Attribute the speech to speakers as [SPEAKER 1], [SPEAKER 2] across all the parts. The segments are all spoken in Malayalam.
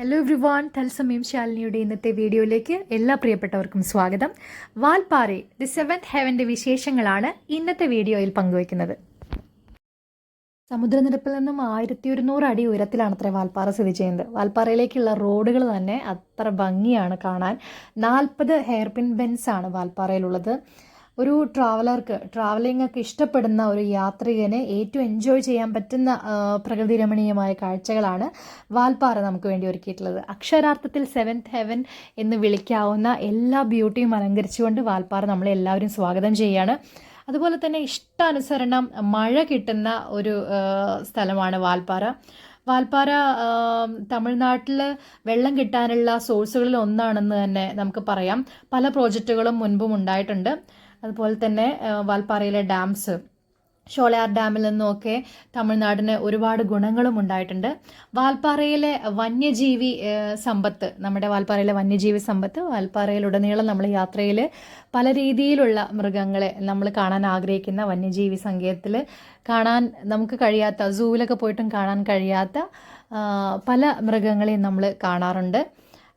[SPEAKER 1] ഹലോ എവ്രി വൺ തത്സമയം ശാലിനിയുടെ ഇന്നത്തെ വീഡിയോയിലേക്ക് എല്ലാ പ്രിയപ്പെട്ടവർക്കും സ്വാഗതം. വാൽപാറ ദി സെവൻത് ഹെവന്റെ വിശേഷങ്ങളാണ് ഇന്നത്തെ വീഡിയോയിൽ പങ്കുവയ്ക്കുന്നത്. സമുദ്രനിരപ്പിൽ നിന്നും ആയിരത്തി ഒരുന്നൂറ് അടി ഉയരത്തിലാണ് അത്ര വാൽപ്പാറ സ്ഥിതി ചെയ്യുന്നത്. വാൽപ്പാറയിലേക്കുള്ള റോഡുകൾ തന്നെ അത്ര ഭംഗിയാണ് കാണാൻ. നാൽപ്പത് ഹെയർപിൻ ബെൻസ് ആണ് വാൽപ്പാറയിലുള്ളത്. ഒരു ട്രാവലർക്ക് ട്രാവലിംഗ് ഒക്കെ ഇഷ്ടപ്പെടുന്ന ഒരു യാത്രികന് ഏറ്റവും എൻജോയ് ചെയ്യാൻ പറ്റുന്ന പ്രകൃതി രമണീയമായ കാഴ്ചകളാണ് വാൽപ്പാറ നമുക്ക് വേണ്ടി ഒരുക്കിയിട്ടുള്ളത്. അക്ഷരാർത്ഥത്തിൽ സെവൻത് ഹെവൻ എന്ന് വിളിക്കാവുന്ന എല്ലാ ബ്യൂട്ടിയും അലങ്കരിച്ചുകൊണ്ട് വാൽപ്പാറ നമ്മളെ എല്ലാവരും സ്വാഗതം ചെയ്യുകയാണ് അതുപോലെ തന്നെ ഇഷ്ടാനുസരണം മഴ കിട്ടുന്ന ഒരു സ്ഥലമാണ് വാൽപ്പാറ. വാൽപ്പാറ തമിഴ്നാട്ടിൽ വെള്ളം കിട്ടാനുള്ള സോഴ്സുകളിൽ ഒന്നാണെന്ന് തന്നെ നമുക്ക് പറയാം. പല പ്രോജക്റ്റുകളും മുൻപും ഉണ്ടായിട്ടുണ്ട്. അതുപോലെ തന്നെ വാൽപ്പാറയിലെ ഡാംസ് ഷോളയാർ ഡാമിൽ നിന്നുമൊക്കെ തമിഴ്നാടിന് ഒരുപാട് ഗുണങ്ങളും ഉണ്ടായിട്ടുണ്ട്. വാൽപ്പാറയിലെ വന്യജീവി സമ്പത്ത് നമ്മുടെ വാൽപ്പാറയിലെ വന്യജീവി സമ്പത്ത് വാൽപ്പാറയിലുടനീളം നമ്മൾ യാത്രയിൽ പല രീതിയിലുള്ള മൃഗങ്ങളെ നമ്മൾ കാണാൻ ആഗ്രഹിക്കുന്ന വന്യജീവി സങ്കേതത്തിൽ കാണാൻ നമുക്ക് കഴിയാത്ത സൂവിലൊക്കെ പോയിട്ടും കാണാൻ കഴിയാത്ത പല മൃഗങ്ങളെയും നമ്മൾ കാണാറുണ്ട്.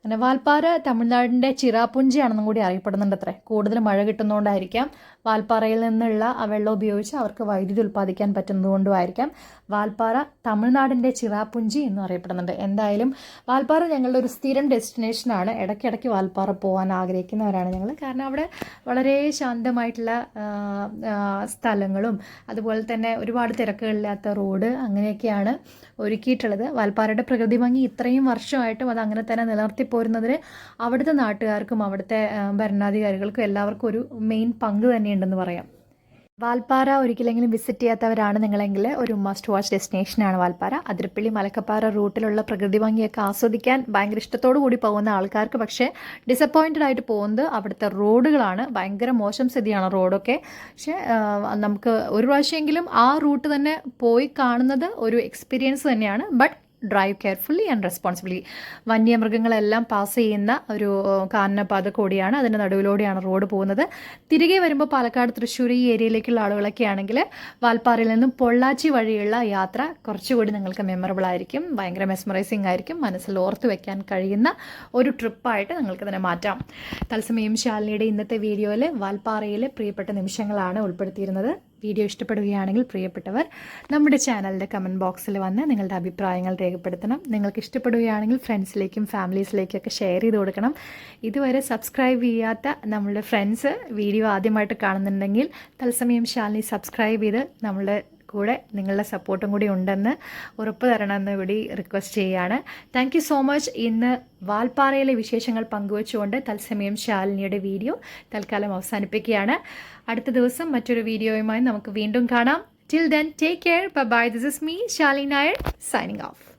[SPEAKER 1] അങ്ങനെ വാൽപ്പാറ തമിഴ്നാടിന്റെ ചിറാപുഞ്ചിയാണെന്നും കൂടി അറിയപ്പെടുന്നുണ്ട് അത്രേ കൂടുതൽ മഴ കിട്ടുന്നതുകൊണ്ടായിരിക്കാം. വാൽപ്പാറയിൽ നിന്നുള്ള ആ വെള്ളം ഉപയോഗിച്ച് അവർക്ക് വൈദ്യുതി ഉൽപ്പാദിക്കാൻ പറ്റുന്നതുകൊണ്ടും ആയിരിക്കാം വാൽപ്പാറ തമിഴ്നാടിന്റെ ചിറാപ്പുഞ്ചി എന്ന് അറിയപ്പെടുന്നുണ്ട്. എന്തായാലും വാൽപ്പാറ ഞങ്ങളുടെ ഒരു സ്ഥിരം ഡെസ്റ്റിനേഷനാണ് ഇടയ്ക്കിടയ്ക്ക് വാൽപ്പാറ പോകാൻ ആഗ്രഹിക്കുന്നവരാണ് ഞങ്ങൾ കാരണം അവിടെ വളരെ ശാന്തമായിട്ടുള്ള സ്ഥലങ്ങളും അതുപോലെ തന്നെ ഒരുപാട് തിരക്കുകളില്ലാത്ത റോഡ് അങ്ങനെയൊക്കെയാണ് ഒരുക്കിയിട്ടുള്ളത്. വാൽപ്പാറയുടെ പ്രകൃതി ഭംഗി ഇത്രയും വർഷമായിട്ടും അത് അങ്ങനെ തന്നെ നിലനിർത്തി പോരുന്നതിന് അവിടുത്തെ നാട്ടുകാർക്കും അവിടുത്തെ ഭരണാധികാരികൾക്കും എല്ലാവർക്കും ഒരു മെയിൻ പങ്ക് തന്നെയുണ്ടെന്ന് പറയാം. വാൽപ്പാറ ഒരിക്കലെങ്കിലും വിസിറ്റ് ചെയ്യാത്തവരാണ് നിങ്ങളെങ്കിൽ ഒരു മസ്റ്റ് വാച്ച് ഡെസ്റ്റിനേഷനാണ് വാൽപ്പാറ. അതിരപ്പള്ളി മലക്കപ്പാറ റൂട്ടിലുള്ള പ്രകൃതി ഭംഗിയൊക്കെ ആസ്വദിക്കാൻ ഭയങ്കര ഇഷ്ടത്തോടു കൂടി പോകുന്ന ആൾക്കാർക്ക് പക്ഷേ ഡിസപ്പോയിന്റഡ് ആയിട്ട് പോകുന്നത് അവിടുത്തെ റോഡുകളാണ്. ഭയങ്കര മോശം സ്ഥിതിയാണ് റോഡൊക്കെ. പക്ഷേ നമുക്ക് ഒരു പ്രാവശ്യമെങ്കിലും ആ റൂട്ട് തന്നെ പോയി കാണുന്നത് ഒരു എക്സ്പീരിയൻസ് തന്നെയാണ്. But drive carefully and responsibly വന്യമൃഗങ്ങളെല്ലാം pass ചെയ്യുന്ന ഒരു കാനനപാത കൂടിയാണ്. അതിന്റെ നടുവിലൂടെയാണ് റോഡ് പോകുന്നത്. തിരികെ വരുമ്പോൾ പാലക്കാട് തൃശ്ശൂർ ഈ ഏരിയയിലേക്കുള്ള ആളുകളൊക്കെ ആണെങ്കിൽ വാൽപ്പാറയിൽ നിന്നും പൊള്ളാച്ചി വഴിയുള്ള യാത്ര കുറച്ചുകൂടി നിങ്ങൾക്ക് മെമ്മറബിൾ ആയിരിക്കും. ഭയങ്കര മെസ്മറൈസിങ് ആയിരിക്കും. മനസ്സിൽ ഓർത്ത് വെക്കാൻ കഴിയുന്ന ഒരു ട്രിപ്പായിട്ട് നിങ്ങൾക്ക് തന്നെ മാറ്റാം. തത്സമയം ശാലിനിയുടെ ഇന്നത്തെ വീഡിയോയിൽ വാൽപ്പാറയിലെ പ്രിയപ്പെട്ട നിമിഷങ്ങളാണ് ഉൾപ്പെടുത്തിയിരുന്നത്. വീഡിയോ ഇഷ്ടപ്പെടുകയാണെങ്കിൽ പ്രിയപ്പെട്ടവർ നമ്മുടെ ചാനലിന്റെ കമന്റ് ബോക്സിൽ വന്ന് നിങ്ങളുടെ അഭിപ്രായങ്ങൾ രേഖപ്പെടുത്തണം. നിങ്ങൾക്ക് ഇഷ്ടപ്പെടുകയാണെങ്കിൽ ഫ്രണ്ട്സിലേക്കും ഫാമിലീസിലേക്കൊക്കെ ഷെയർ ചെയ്ത് കൊടുക്കണം. ഇതുവരെ സബ്സ്ക്രൈബ് ചെയ്യാത്ത നമ്മളുടെ ഫ്രണ്ട്സ് വീഡിയോ ആദ്യമായിട്ട് കാണുന്നുണ്ടെങ്കിൽ തത്സമയം ശാലിനി സബ്സ്ക്രൈബ് ചെയ്ത് നമ്മളുടെ കൂടെ നിങ്ങളുടെ സപ്പോർട്ടും കൂടി ഉണ്ടെന്ന് ഉറപ്പ് തരണമെന്ന് കൂടി റിക്വസ്റ്റ് ചെയ്യുകയാണ്. താങ്ക് സോ മച്ച് ഇന്ന് വാൽപ്പാറയിലെ വിശേഷങ്ങൾ പങ്കുവച്ചുകൊണ്ട് തത്സമയം ശാലിനിയുടെ വീഡിയോ തൽക്കാലം അവസാനിപ്പിക്കുകയാണ്. അടുത്ത ദിവസം മറ്റൊരു വീഡിയോയുമായി നമുക്ക് വീണ്ടും കാണാം. Till then take care bye this is me Shalini Nair signing off